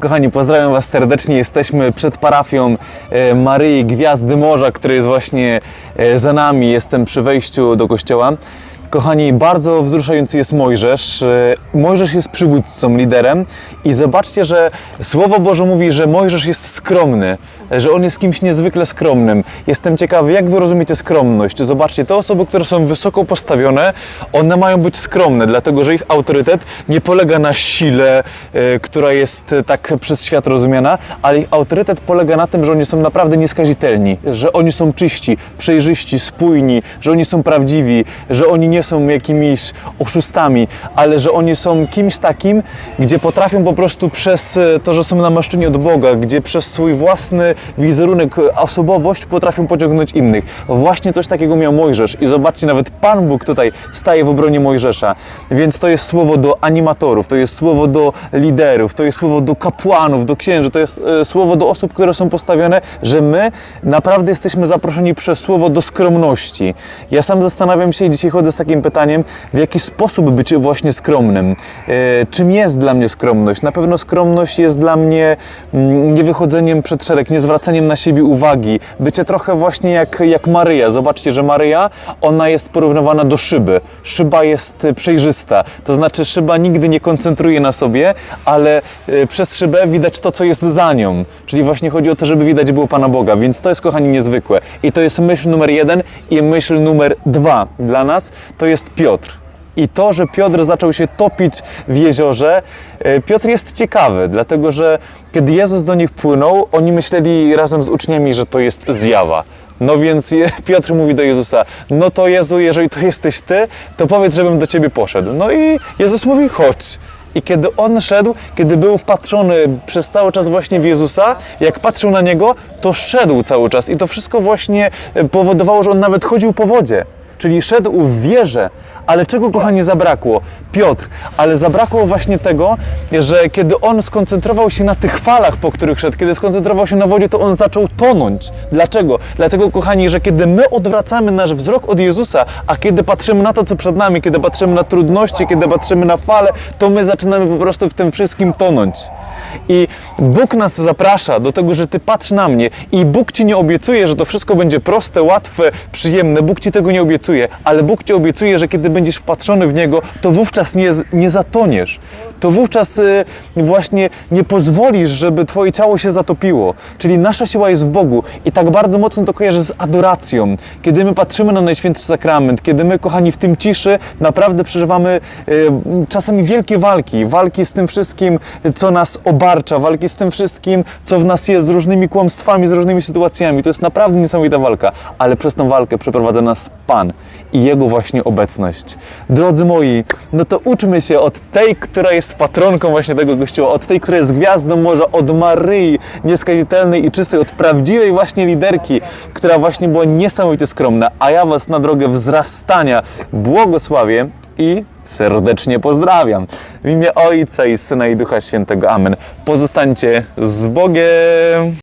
Kochani, pozdrawiam Was serdecznie. Jesteśmy przed parafią e, Maryi Gwiazdy Morza, który jest właśnie e, za nami. Jestem przy wejściu do kościoła. Kochani, bardzo wzruszający jest Mojżesz. E, Mojżesz jest przywódcą, liderem i zobaczcie, że Słowo Boże mówi, że Mojżesz jest skromny, że on jest kimś niezwykle skromnym. Jestem ciekawy, jak wy rozumiecie skromność? Zobaczcie, te osoby, które są wysoko postawione, one mają być skromne, dlatego że ich autorytet nie polega na sile, e, która jest e, tak przez świat rozumiana, ale ich autorytet polega na tym, że oni są naprawdę nieskazitelni, że oni są czyści, przejrzyści, spójni, że oni są prawdziwi, że oni nie są jakimiś oszustami, ale że oni są kimś takim, gdzie potrafią po prostu przez e, to, że są namaszczeni od Boga, gdzie przez swój własny wizerunek, e, osobowość potrafią pociągnąć innych. Właśnie coś takiego miał Mojżesz i zobaczcie, nawet Pan Bóg tutaj staje w obronie Mojżesza. Więc to jest słowo do animatorów, to jest słowo do liderów, to jest słowo do kapłanów, do księży, to jest e, słowo do osób, które są postawione, że my naprawdę jesteśmy zaproszeni przez słowo do skromności. Ja sam zastanawiam się i dzisiaj chodzę z takim pytaniem, w jaki sposób być właśnie skromnym. E, czym jest dla mnie skromność? Na pewno skromność jest dla mnie mm, niewychodzeniem przed szereg, nie zwracaniem na siebie uwagi, bycie trochę właśnie jak, jak Maryja. Zobaczcie, że Maryja, ona jest porównywana do szyby. Szyba jest e, przejrzysta, to znaczy szyba nigdy nie koncentruje na sobie, ale e, przez szybę widać to, co jest za nią. Czyli właśnie chodzi o to, żeby widać było Pana Boga, więc to jest, kochani, niezwykłe. I to jest myśl numer jeden i myśl numer dwa dla nas, to jest Piotr. I to, że Piotr zaczął się topić w jeziorze, e, Piotr jest ciekawy, dlatego że kiedy Jezus do nich płynął, oni myśleli razem z uczniami, że to jest zjawa. No więc Piotr mówi do Jezusa, no to Jezu, jeżeli to jesteś Ty, to powiedz, żebym do Ciebie poszedł. No i Jezus mówi, chodź. I kiedy on szedł, kiedy był wpatrzony przez cały czas właśnie w Jezusa, jak patrzył na Niego, to szedł cały czas. I to wszystko właśnie e, powodowało, że on nawet chodził po wodzie. Czyli szedł w wierze, ale czego kochanie zabrakło? Piotr, ale zabrakło właśnie tego, że kiedy on skoncentrował się na tych falach, po których szedł, kiedy skoncentrował się na wodzie, to on zaczął tonąć. Dlaczego? Dlatego, kochani, że kiedy my odwracamy nasz wzrok od Jezusa, a kiedy patrzymy na to, co przed nami, kiedy patrzymy na trudności, kiedy patrzymy na fale, to my zaczynamy po prostu w tym wszystkim tonąć. I Bóg nas zaprasza do tego, że Ty patrz na mnie i Bóg Ci nie obiecuje, że to wszystko będzie proste, łatwe, przyjemne. Bóg Ci tego nie obiecuje, ale Bóg Ci obiecuje, że kiedy będziesz wpatrzony w Niego, to wówczas nie, nie zatoniesz. To wówczas y, właśnie nie pozwolisz, żeby Twoje ciało się zatopiło. Czyli nasza siła jest w Bogu i tak bardzo mocno to kojarzy z adoracją. Kiedy my patrzymy na Najświętszy Sakrament, kiedy my, kochani, w tym ciszy naprawdę przeżywamy y, czasami wielkie walki. Walki z tym wszystkim, co nas obarcza, walki z tym wszystkim, co w nas jest, z różnymi kłamstwami, z różnymi sytuacjami. To jest naprawdę niesamowita walka, ale przez tą walkę przeprowadza nas Pan i Jego właśnie obecność. Drodzy moi, no to uczmy się od tej, która jest patronką właśnie tego Kościoła, od tej, która jest gwiazdą morza, od Maryi nieskazitelnej i czystej, od prawdziwej właśnie liderki, która właśnie była niesamowicie skromna, a ja Was na drogę wzrastania błogosławię i serdecznie pozdrawiam. W imię Ojca i Syna i Ducha Świętego. Amen. Pozostańcie z Bogiem.